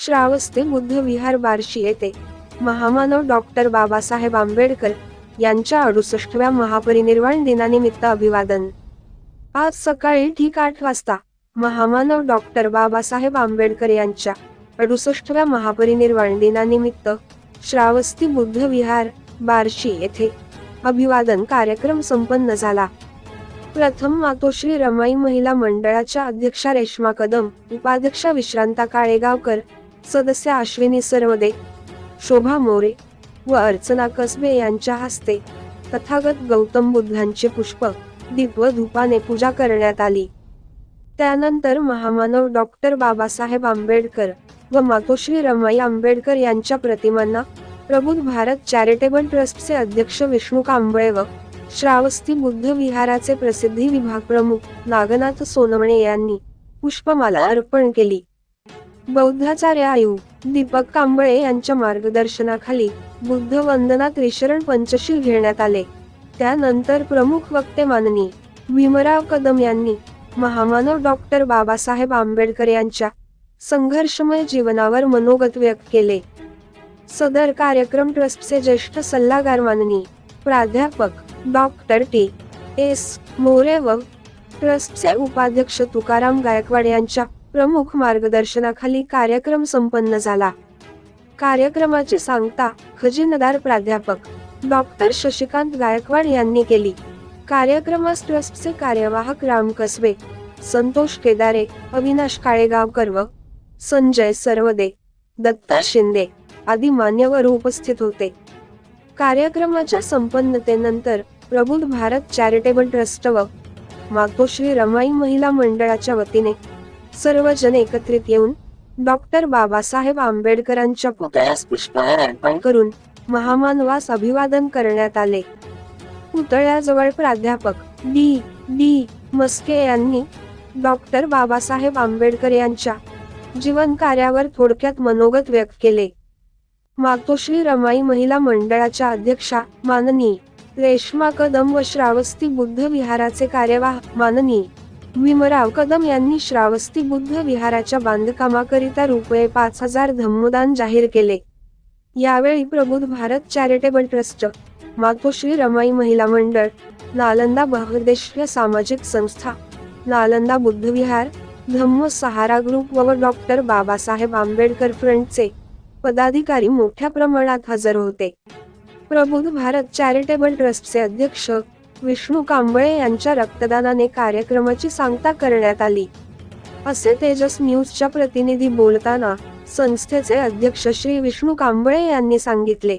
श्रावस्ती बुद्ध विहार बार्शी येथे महामानव डॉक्टर बाबासाहेब आंबेडकर यांच्या अडुसष्टव्या महापरिनिर्वाण दिनानिमित्त अभिवादन. आज सकाळी ठीक आठ वाजता महामानव डॉक्टर बाबासाहेब आंबेडकर यांच्या अडुसष्टव्या महापरिनिर्वाण दिनानिमित्त श्रावस्ती बुद्ध विहार बार्शी येथे अभिवादन कार्यक्रम संपन्न झाला. प्रथम मातोश्री रमाई महिला मंडळाच्या अध्यक्षा रेश्मा कदम उपाध्यक्षा विश्रांता काळेगावकर सदस्य अश्विनी सरवदे शोभा मोरे व अर्चना कसबे यांच्या हस्ते तथागत गौतम बुद्धांचे पुष्प दीप व धुपाने पूजा करण्यात आली. त्यानंतर महामानव डॉक्टर बाबासाहेब आंबेडकर व मातोश्री रमाई आंबेडकर यांच्या प्रतिमांना प्रबुद्ध भारत चॅरिटेबल ट्रस्टचे अध्यक्ष विष्णू कांबळे व श्रावस्ती बुद्ध विहाराचे प्रसिद्धी विभाग प्रमुख नागनाथ सोनवणे यांनी पुष्पमाला अर्पण केली. बौद्धाचार्य आयु दीपक कांबळे यांच्या मार्गदर्शनाखाली बुद्ध वंदना त्रिशरण पंचशील घेण्यात आले. त्यानंतर प्रमुख वक्ते माननी भीमराव कदम यांनी महामानव डॉक्टर बाबासाहेब आंबेडकर यांच्या संघर्षमय जीवनावर मनोगत व्यक्त केले. सदर कार्यक्रम ट्रस्टचे ज्येष्ठ सल्लागार माननी प्राध्यापक डॉक्टर टी. एस. मोरे व ट्रस्टचे उपाध्यक्ष तुकाराम गायकवाड यांच्या प्रमुख मार्गदर्शनाखाली कार्यक्रम संपन्न झाला. कार्यक्रमाची सांगता खजिनदार प्राध्यापक डॉक्टर शशिकांत गायकवाड यांनी केली. कार्यक्रमास ट्रस्टचे कार्यवाहक राम कसबे संतोष केदारे अविनाश काळेगावकर व संजय सरवदे दत्ता शिंदे आदी मान्यवर उपस्थित होते. कार्यक्रमाच्या संपन्नतेनंतर प्रबुद्ध भारत चॅरिटेबल ट्रस्ट व मातोश्री रमाई महिला मंडळाच्या वतीने सर्वजण एकत्रित येऊन डॉक्टर बाबासाहेब आंबेडकरांच्या पुतळ्यास पुष्पहार अर्पण करून महामानवास अभिवादन करण्यात आले. पुतळ्याजवळ प्राध्यापक डी. डी. मस्के यांनी डॉक्टर बाबासाहेब आंबेडकर यांच्या जीवन कार्यावर थोडक्यात मनोगत व्यक्त केले. मातोश्री रमाई महिला मंडळाच्या अध्यक्षा माननी रेश्मा कदम व श्रावस्ती बुद्ध विहाराचे कार्यवाह माननी भीमराव कदम यांनी श्रावस्ती बुद्ध विहाराच्या बांधकामाकरिता रुपये पाच हजार धम्मदान जाहीर केले. यावेळी प्रबुद्ध भारत चॅरिटेबल ट्रस्ट मातोश्री रमाई महिला मंडळ नालंदा बहुदेशीय सामाजिक संस्था नालंदा बुद्ध विहार धम्म सहारा ग्रुप व डॉक्टर बाबासाहेब आंबेडकर फ्रंटचे पदाधिकारी मोठ्या प्रमाणात हजर होते. प्रबुद्ध भारत चॅरिटेबल ट्रस्टचे अध्यक्ष विष्णू कांबळे यांच्या रक्तदानाने कार्यक्रमाची सांगता करण्यात आली. असे तेजस न्यूजच्या प्रतिनिधी बोलताना संस्थेचे अध्यक्ष श्री विष्णू कांबळे यांनी सांगितले.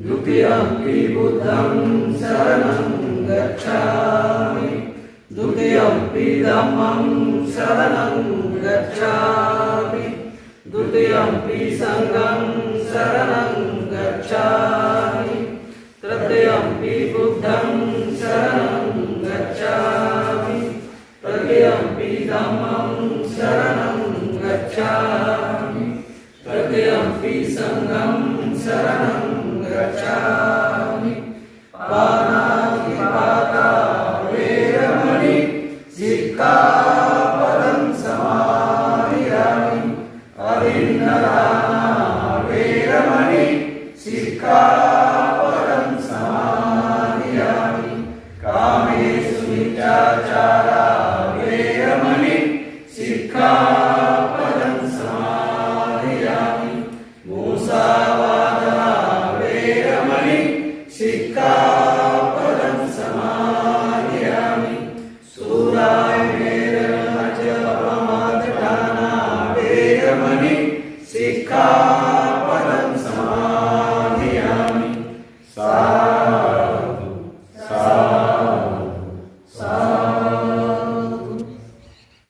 द्वितीयम्पि बुद्धं शरणं गच्छामि। द्वितीयम्पि धम्मं शरणं गच्छामि। द्वितीयम्पि सङ्गं शरणं गच्छामि। तृतीयम्पि बुद्धं शरणं गच्छामि। तृतीयम्पि धम्मं शरणं गच्छामि। तृतीयम्पि सङ्गं शरणं गच्छामि। पानातिपाता वेरमणि सिक्खापदं समाधियामि अभिन्नदाना वेरमणि सिक्खा 마